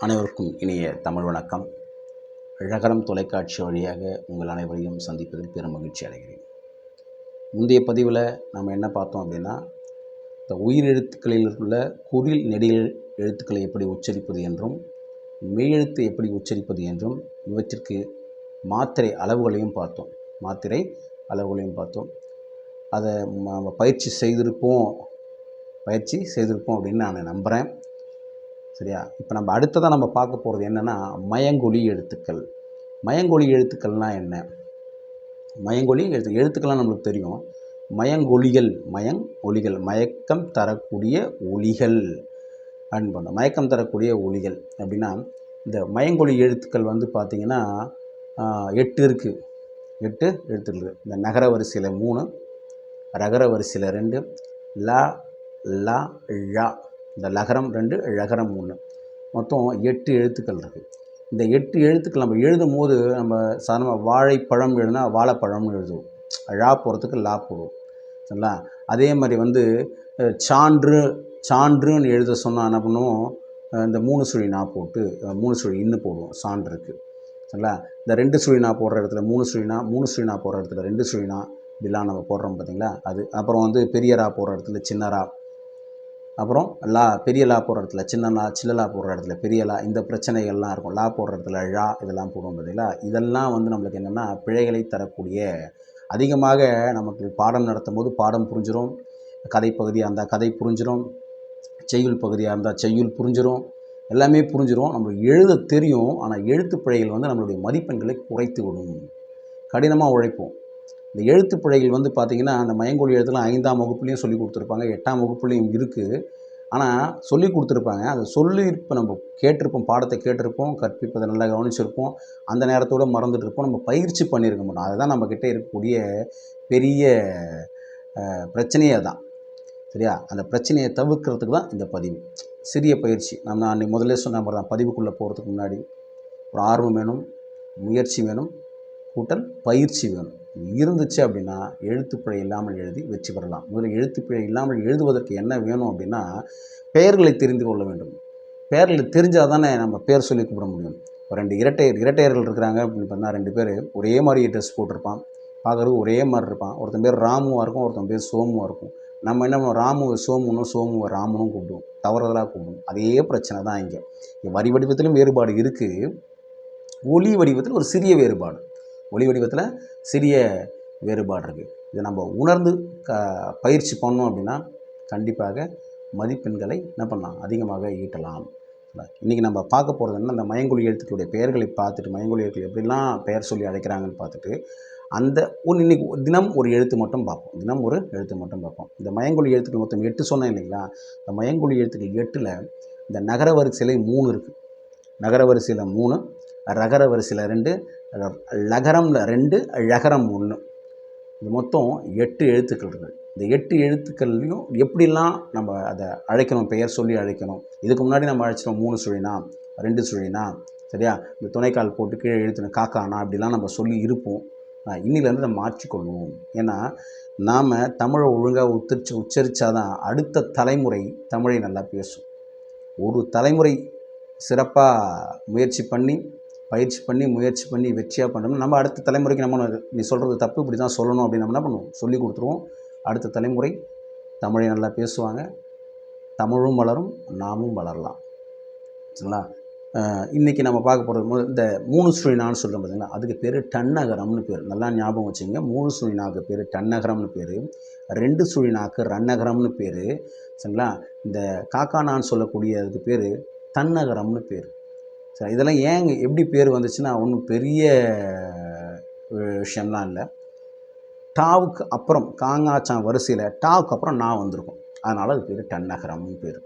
அனைவருக்கும் இனிய தமிழ் வணக்கம். ழகரம் தொலைக்காட்சி வழியாக உங்கள் அனைவரையும் சந்திப்பதில் பெரும் மகிழ்ச்சி அடைகிறேன். முந்தைய பதிவில் நம்ம என்ன பார்த்தோம் அப்படின்னா இந்த உயிர் எழுத்துக்களில் உள்ள குறில் நெடிய எழுத்துக்களை எப்படி உச்சரிப்பது என்றும் மெய்யெழுத்து எப்படி உச்சரிப்பது என்றும் இவற்றிற்கு மாத்திரை அளவுகளையும் பார்த்தோம். மாத்திரை அளவுகளையும் பார்த்தோம். அதை நம்ம பயிற்சி செய்திருப்போம். பயிற்சி செய்திருப்போம் அப்படின்னு நான் நம்புகிறேன் சரியா? இப்போ நம்ம அடுத்ததாக நம்ம பார்க்க போகிறது என்னென்னா மயங்கொலி எழுத்துக்கள். மயங்கொலி எழுத்துக்கள்னால் என்ன? மயங்கொலி எழுத்து எழுத்துக்கள்லாம் நம்மளுக்கு தெரியும். மயங்கொலிகள் மயங் ஒலிகள் மயக்கம் தரக்கூடிய ஒலிகள் அப்படின்னு பண்ணோம் மயக்கம் தரக்கூடிய ஒலிகள் அப்படின்னா இந்த மயங்கொலி எழுத்துக்கள் வந்து பார்த்திங்கன்னா எட்டு இருக்குது எட்டு எழுத்துக்கள் இருக்குது இந்த நகர வரிசையில் மூணு ரகர வரிசையில் ரெண்டு லா லா ழா இந்த லகரம் ரெண்டு ழகரம் ஒன்று மொத்தம் எட்டு எழுத்துக்கள் இருக்குது இந்த எட்டு எழுத்துக்கள் நம்ம எழுதும் போது நம்ம சாதாரணமாக வாழைப்பழம் எழுதுனா வாழைப்பழம்னு எழுதுவோம். ழா போகிறதுக்கு லா போடுவோம். சரிங்களா? அதே மாதிரி வந்து சான்று சான்றுன்னு எழுத சொன்னால் என்ன பண்ணுவோம்? இந்த மூணு சுழி நா போட்டு மூணு சுழி இன்னு போடுவோம் சான்றுக்கு சரிங்களா? இந்த ரெண்டு சுழி நா போடுற இடத்துல மூணு சுழினா மூணு சுழி நா போடுற இடத்துல ரெண்டு சுழினா இப்படிலாம் நம்ம போடுறோம் பார்த்தீங்களா அது அப்புறம் வந்து பெரியரா போடுற இடத்துல சின்ன ரா அப்புறம் லா பெரிய லா போடுற இடத்துல சின்ன லா சின்ன லா போடுற இடத்துல பெரிய லா இந்த பிரச்சனைகள்லாம் இருக்கும். லா போடுற இடத்துல ழா இதெல்லாம் போடுவோம் பார்த்தீங்களா? இதெல்லாம் வந்து நம்மளுக்கு என்னென்னா பிழைகளை தரக்கூடிய அதிகமாக நமக்கு பாடம் நடத்தும் போது பாடம் புரிஞ்சிடும் கதை பகுதியாக இருந்தால் கதை புரிஞ்சிடும் செய்யுள் பகுதியாக இருந்தால் செய்யுள் புரிஞ்சிடும் எல்லாமே புரிஞ்சிடும் நம்மளுக்கு எழுத தெரியும். ஆனால் எழுத்து பிழைகள் வந்து நம்மளுடைய மதிப்பெண்களை குறைத்து விடும். கடினமாக உழைப்போம். இந்த எழுத்து பிழைகள் வந்து பார்த்திங்கன்னா அந்த மயங்கொழி எழுத்துலாம் ஐந்தாம் வகுப்புலேயும் சொல்லி கொடுத்துருப்பாங்க எட்டாம் வகுப்புலேயும் இருக்குது ஆனால் சொல்லி கொடுத்துருப்பாங்க. அதை சொல்லி இப்போ நம்ம கேட்டிருப்போம் பாடத்தை கேட்டிருப்போம் கற்பிப்பதை நல்லா கவனிச்சிருப்போம். அந்த நேரத்தோட மறந்துட்டுருப்போம். நம்ம பயிற்சி பண்ணியிருக்க மாட்டோம். அதுதான் நம்மக்கிட்ட இருக்கக்கூடிய பெரிய பிரச்சனையே தான் சரியா? அந்த பிரச்சனையை தவிர்க்கிறதுக்கு தான் இந்த பதிவு. சிறிய பயிற்சி. நம்ம நான் முதல்ல சொன்ன மாதிரி தான் பதிவுக்குள்ளே போகிறதுக்கு முன்னாடி. ஒரு ஆர்வம் வேணும் முயற்சி வேணும். கூட்டல் பயிற்சி வேணும். இருந்துச்சு அப்படின்னா எழுத்துப்பிழை இல்லாமல் எழுதி வெற்றி பெறலாம். முதல்ல எழுத்துப்பிழை இல்லாமல் எழுதுவதற்கு என்ன வேணும் அப்படின்னா பெயர்களை தெரிந்து கொள்ள வேண்டும். பெயர்களை தெரிஞ்சால் தானே நம்ம பேர் சொல்லி கூப்பிட முடியும். ஒரு ரெண்டு இரட்டையர் இரட்டையர்கள் இருக்கிறாங்க அப்படின்னு பார்த்தா ரெண்டு பேர் ஒரே மாதிரி ட்ரெஸ் போட்டிருப்பான். பார்க்குறது ஒரே மாதிரி இருப்பான். ஒருத்தன் பேர் ராமுவாக இருக்கும் ஒருத்தன் பேர் சோமுவாக இருக்கும். நம்ம என்ன பண்ணுவோம்? ராமு சோமுனும் சோமுவை ராமனும் கூப்பிடுவோம். தவறுதலாக கூப்பிடுவோம். அதே பிரச்சனை தான் இங்கே. வரி வடிவத்திலும் வேறுபாடு இருக்குது ஒலி வடிவத்தில் ஒரு சிறிய வேறுபாடு. ஒளி வடிவத்தில் சிறிய வேறுபாடு இருக்குது இதை நம்ம உணர்ந்து க பயிற்சி பண்ணோம் அப்படின்னா கண்டிப்பாக மதிப்பெண்களை என்ன பண்ணலாம்? அதிகமாக ஈட்டலாம். இன்றைக்கி நம்ம பார்க்க போகிறது என்ன? அந்த மயங்குழி எழுத்துக்களுடைய பெயர்களை பார்த்துட்டு மயங்கொலி எழுத்துக்கள் எப்படிலாம் பெயர் சொல்லி அழைக்கிறாங்கன்னு பார்த்துட்டு அந்த ஒன்று இன்னைக்கு தினம் ஒரு எழுத்து மட்டும் பார்ப்போம். தினம் ஒரு எழுத்து மட்டும் பார்ப்போம். இந்த மயங்குழி எழுத்துக்கள் மொத்தம் எட்டு சொன்னேன் இல்லைங்களா? இந்த மயங்கொலி எழுத்துக்கள் எட்டில் இந்த நகர வரிசையில் மூணு இருக்குது நகர வரிசையில் மூணு ரகர வரிசையில் ரெண்டு லகரமில் ரெண்டு லகரம் ஒன்று இது மொத்தம் எட்டு எழுத்துக்கள் இருக்குது இந்த எட்டு எழுத்துக்கள்லையும் எப்படிலாம் நம்ம அதை அழைக்கணும் பெயர் சொல்லி அழைக்கணும்? இதுக்கு முன்னாடி நம்ம அழைச்சிட்டோம் மூணு சுழினா ரெண்டு சுழினா சரியா? இந்த துணைக்கால் போட்டு கீழே எழுத்துன காக்கானா அப்படிலாம் நம்ம சொல்லி இருப்போம். இன்னிலேருந்து நம்ம மாற்றிக்கொள்வோம். ஏன்னா நாம் தமிழை ஒழுங்காக உச்சரித்து உச்சரித்தா தான் அடுத்த தலைமுறை தமிழை நல்லா பேசும். ஒரு தலைமுறை சிறப்பாக முயற்சி பண்ணி பயிற்சி பண்ணி முயற்சி பண்ணி வெற்றியாக பண்ணோம்னா நம்ம அடுத்த தலைமுறைக்கு நம்ம நீ சொல்கிறது தப்பு இப்படி தான் சொல்லணும் அப்படின்னு நம்ம என்ன பண்ணுவோம்? சொல்லி கொடுத்துருவோம். அடுத்த தலைமுறை தமிழை நல்லா பேசுவாங்க. தமிழும் வளரும் நாமும் வளரலாம். சரிங்களா? இன்றைக்கி நம்ம பார்க்க போகிறது இந்த மூணு சுழினான்னு சொல்கிறோம் பார்த்தீங்களா அதுக்கு பேர் டன்னகரம்னு பேர். நல்லா ஞாபகம் வச்சுங்க மூணு சுழினாக்கு பேர் டன்னகரம்னு பேர். ரெண்டு சுழினாக்கு ரன்னகரம்னு பேர். சரிங்களா? இந்த காக்கானான்னு சொல்லக்கூடிய அதுக்கு பேர் தன்னகரம்னு பேர். சரி இதெல்லாம் ஏங்க எப்படி பேர் வந்துச்சுன்னா ஒன்றும் பெரிய விஷயம்லாம் இல்லை. டாவுக்கு அப்புறம் காங்காச்சான் வரிசையில் டாவுக்கு அப்புறம் நான் வந்திருக்கும். அதனால் அது பேர் டன்னகரம்னு பேர்.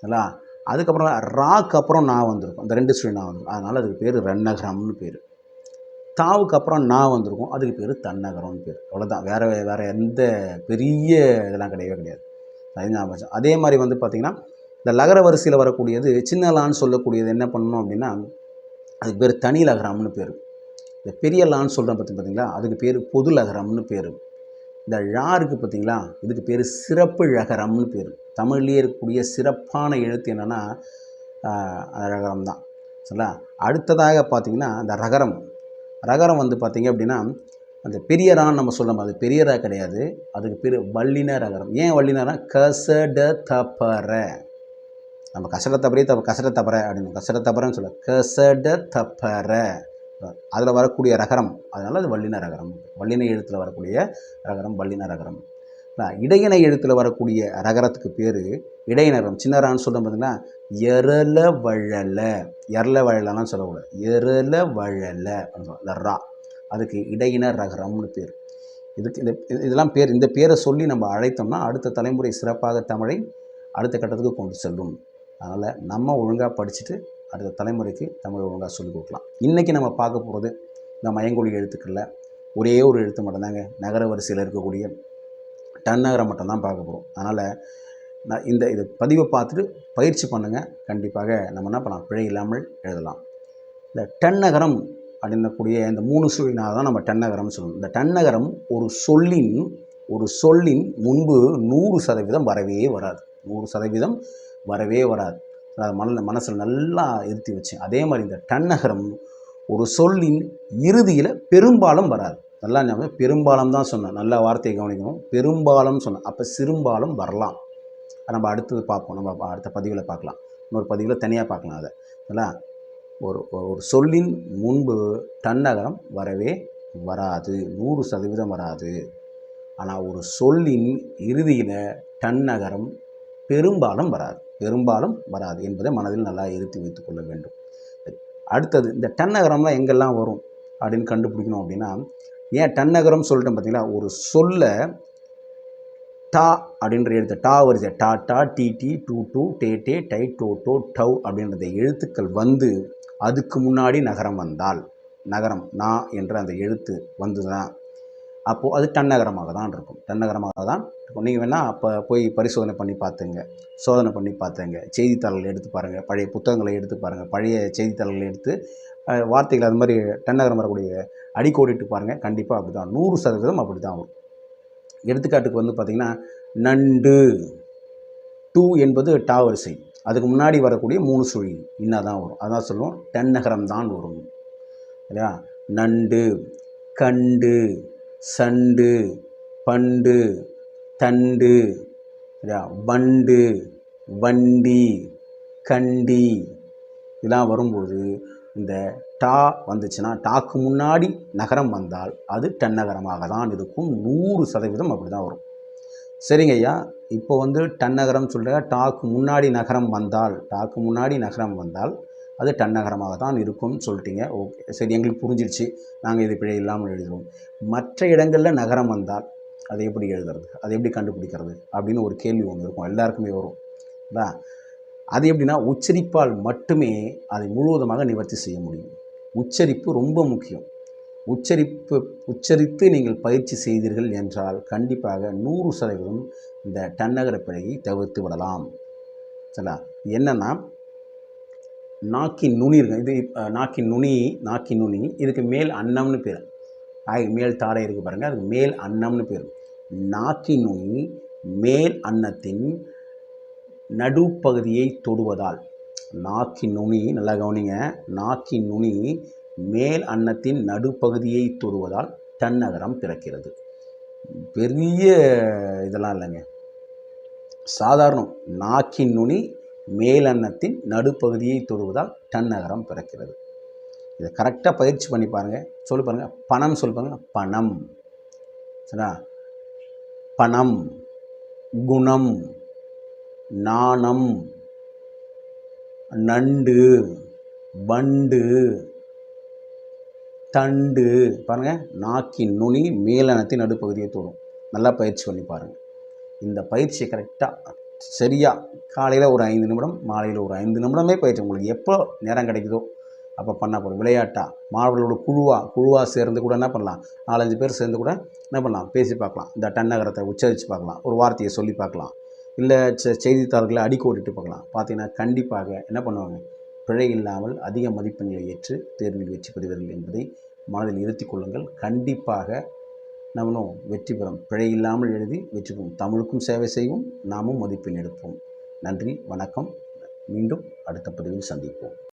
சரிங்களா? அதுக்கப்புறம் ராக்கு அப்புறம் நான் வந்திருக்கும். அந்த ரெண்டு சுழி நான் வந்திருக்கும். அதனால் அதுக்கு பேர் ரன்னகரம்னு பேர். தாவுக்கு அப்புறம் நான் வந்திருக்கும். அதுக்கு பேர் தன்னகரம்னு பேர். அவ்வளோதான் வேறு வேறு எந்த பெரிய இதெல்லாம் கிடையவே கிடையாது. ஞாபகம் அதே மாதிரி வந்து பார்த்திங்கன்னா இந்த லகர வரிசையில் வரக்கூடியது சின்ன லான்னு சொல்லக்கூடியது என்ன பண்ணணும் அப்படின்னா அதுக்கு பேர் தனி லகரம்னு பேர். இந்த பெரிய லான்னு சொல்கிறேன் பார்த்தி பார்த்தீங்களா அதுக்கு பேர் பொது லகரம்னு பேர். இந்த ழா இருக்குது பார்த்தீங்களா இதுக்கு பேர் சிறப்பு ழகரம்னு பேர். தமிழ்லேயே இருக்கக்கூடிய சிறப்பான எழுத்து என்னென்னா அந்த ரகரம் தான். சரிங்களா? அடுத்ததாக பார்த்தீங்கன்னா அந்த ரகரம். ரகரம் வந்து பார்த்திங்க அப்படின்னா அந்த பெரியரான்னு நம்ம சொல்லணும் அது பெரியரா கிடையாது. அதுக்கு பேர் வல்லின ரகரம். ஏன் வல்லினரா கசட தப்பற நம்ம கசட தபரே தப்ப கசட தப்பற அப்படின்னு கசட தப்பறன்னு சொல்ல கசட தப்பற அதில் வரக்கூடிய ரகரம் அதனால் அது வல்லின ரகரம். வல்லின எழுத்தில் வரக்கூடிய ரகரம் வல்லின ரகரம். இடையின எழுத்தில் வரக்கூடிய ரகரத்துக்கு பேர் இடையினரம். சின்னரான்னு சொல்லும் பார்த்தீங்கன்னா எரல வழல. எரல வழலலாம் சொல்லக்கூடாது. எரல வழல இந்த ரா. அதுக்கு இடையின ரகரம்னு பேர். இதுக்கு இந்த இது- இதெல்லாம் பேர் இந்த பேரை சொல்லி நம்ம அழைத்தோம்னா அடுத்த தலைமுறை சிறப்பாக தமிழை அடுத்த கட்டத்துக்கு கொண்டு செல்லும். அதனால் நம்ம ஒழுங்காக படிச்சுட்டு அடுத்த தலைமுறைக்கு தமிழை ஒழுங்காக சொல்லிக் கொடுக்கலாம். இன்றைக்கி நம்ம பார்க்க போகிறது இந்த மயங்கொழி எழுத்துக்களில் ஒரே ஒரு எழுத்து மட்டும்தாங்க. நகர வரிசையில் இருக்கக்கூடிய டன்னகரம் மட்டும்தான் பார்க்க போகிறோம் அதனால் நான் இந்த இது பதிவை பார்த்துட்டு பயிற்சி பண்ணுங்கள் கண்டிப்பாக நம்ம என்ன பண்ணலாம்? பிழை இல்லாமல் எழுதலாம். இந்த டன்னகரம் அப்படின்னக்கூடிய இந்த மூணு சுழினால் தான் நம்ம டன்னகரம்னு சொல்லணும். இந்த டன்னகரம் ஒரு சொல்லின் ஒரு சொல்லின் முன்பு நூறு சதவீதம் வரவே வராது. நூறு சதவீதம் வரவே வராது. அதை மன மனசில் நல்லா இருத்தி வச்சேன். அதே மாதிரி இந்த டன்னகரம் ஒரு சொல்லின் இறுதியில் பெரும்பாலும் வராது. நல்லா ஞாபகம் பெரும்பாலும் தான் சொன்னேன். நல்ல வார்த்தையை கவனிக்கணும். பெரும்பாலும் சொன்னேன். அப்போ சிறும்பாலும் வரலாம். நம்ம அடுத்தது பார்ப்போம். நம்ம அடுத்த பதிவில் பார்க்கலாம். இன்னொரு பதிவில் தனியாக பார்க்கலாம் அதை. இல்லைங்களா ஒரு ஒரு- சொல்லின் முன்பு தன்னகரம் வரவே வராது. நூறு சதவீதம் வராது. ஆனால் ஒரு சொல்லின் இறுதியில் டன்னகரம் பெரும்பாலும் வராது. பெரும்பாலும் வராது என்பதை மனதில் நல்லா இருத்தி வைத்துக் கொள்ள வேண்டும். அடுத்தது இந்த டன்னகரம்லாம் எங்கெல்லாம் வரும் அப்படின்னு கண்டுபிடிக்கணும் அப்படின்னா ஏன் டன்னகரம் சொல்லிட்டேன் பார்த்தீங்களா? ஒரு சொல்ல டா அப்படின்ற எழுத்து டா வருது டா டா டி டி டூ டூ டே டே டை டோ டோ டவ் அப்படின்ற எழுத்துக்கள் வந்து அதுக்கு முன்னாடி நகரம் வந்தால் நகரம் நா என்ற அந்த எழுத்து வந்துதுன்னா அப்போது அது டன்னகரமாக தான் இருக்கும். டன்னகரமாக தான் இருக்கும். நீங்கள் வேணால் அப்போ போய் பரிசோதனை பண்ணி பார்த்துங்க சோதனை பண்ணி பார்த்துங்க செய்தித்தாள்கள் எடுத்து பாருங்கள் பழைய புத்தகங்களை எடுத்து பாருங்கள் பழைய செய்தித்தாள்களை எடுத்து வார்த்தைகள் அது மாதிரி டன்னகரம் வரக்கூடிய அடிக்கோடிட்டு பாருங்கள் கண்டிப்பாக அப்படி தான் நூறு சதவீதம் அப்படி தான் வரும். எடுத்துக்காட்டுக்கு வந்து பார்த்திங்கன்னா நண்டு டூ என்பது டா வரிசை. அதுக்கு முன்னாடி வரக்கூடிய மூணு சுழி இன்னா தான் வரும். அதான் சொல்லுவோம். டன்னகரம் தான் வரும். இல்லையா? நண்டு கண்டு சண்டு பண்டு தண்டு வண்டு வண்டி கண்டி இதெல்லாம் வரும்போது இந்த டா வந்துச்சுன்னா டாக்கு முன்னாடி நகரம் வந்தால் அது டன்னகரமாக தான் இருக்கும். நூறு சதவீதம் அப்படி தான் வரும். சரிங்க ஐயா இப்போ வந்து டன்னகரம் சொல்கிற டாக்கு முன்னாடி நகரம் வந்தால் டாக்கு முன்னாடி நகரம் வந்தால் அது டன்னகரமாக தான் இருக்கும்னு சொல்லிட்டீங்க. ஓகே சரி எங்களுக்கு புரிஞ்சிருச்சு. நாங்கள் இது பிழை இல்லாமல் எழுதுவோம். மற்ற இடங்களில் நகரம் வந்தால் அதை எப்படி எழுதுறது? அதை எப்படி கண்டுபிடிக்கிறது? அப்படின்னு ஒரு கேள்வி ஒன்று இருக்கும். எல்லாருக்குமே வரும். இல்லை அது எப்படின்னா உச்சரிப்பால் மட்டுமே அதை முழுவதுமாக நிவர்த்தி செய்ய முடியும். உச்சரிப்பு ரொம்ப முக்கியம். உச்சரிப்பு உச்சரித்து நீங்கள் பயிற்சி செய்தீர்கள் என்றால் கண்டிப்பாக நூறு சதவீதம் இந்த டன்னகர பிழையை தவிர்த்து விடலாம். சரிங்களா? என்னென்னா நாக்கின் நுனி இருக்கும் இது நாக்கின் நுனி நாக்கின் நுனி இதுக்கு மேல் அன்னம்னு பேர். ஆய் மேல் தாடை இருக்குது பாருங்கள் அதுக்கு மேல் அன்னம்னு பேர். நாக்கின் நுனி மேல் அன்னத்தின் நடுப்பகுதியை தொடுவதால். நாக்கின் நுனி நல்லா கவனிங்க. நாக்கின் நுனி மேல் அன்னத்தின் நடுப்பகுதியை தொடுவதால் தன்னகரம் பிறக்கிறது. பெரிய இதெல்லாம் இல்லைங்க. சாதாரணம். நாக்கின் நுனி மேலன்னத்தின் நடுப்பகுதியை தொடுவதால் டன்னகரம் பிறக்கிறது. இதை கரெக்டாக பயிற்சி பண்ணி பாருங்கள் சொல்லி பாருங்கள் பணம் சொல்லி பாருங்கள் பணம். சரியா பணம் குணம் நாணம் நண்டு வண்டு தண்டு. பாருங்கள் நாக்கின் நுனி மேலனத்தின் நடுப்பகுதியை தொடும். நல்லா பயிற்சி பண்ணி பாருங்கள் இந்த பயிற்சியை கரெக்டாக சரியாக காலையில் ஒரு ஐந்து நிமிடம் மாலையில் ஒரு ஐந்து நிமிடமே பயிற்சி உங்களுக்கு எப்போ நேரம் கிடைக்குதோ அப்போ பண்ணால் போதும். விளையாட்டாக மாணவர்களோட குழுவாக குழுவாக சேர்ந்து கூட என்ன பண்ணலாம்? நாலஞ்சு பேர் சேர்ந்து கூட என்ன பண்ணலாம்? பேசி பார்க்கலாம். இந்த டன்னகரத்தை உச்சரித்து பார்க்கலாம். ஒரு வார்த்தையை சொல்லி பார்க்கலாம். இல்லை செ செய்தித்தாள்களை அடிக்கோடிட்டு பார்க்கலாம். பார்த்தீங்கன்னா கண்டிப்பாக என்ன பண்ணுவாங்க? பிழை இல்லாமல் அதிக மதிப்பெண்களை ஏற்று தேர்வில் வெற்றி பெறுவீர்கள் என்பதை மனதில் இருத்தி கொள்ளுங்கள். கண்டிப்பாக நம்மளும் வெற்றி பெறும். பிழை இல்லாமல் எழுதி வெற்றி பெறும் தமிழுக்கும் சேவை செய்வோம். நாமும் மதிப்பெண் எடுப்போம். நன்றி வணக்கம். மீண்டும் அடுத்த பதிவில் சந்திப்போம்.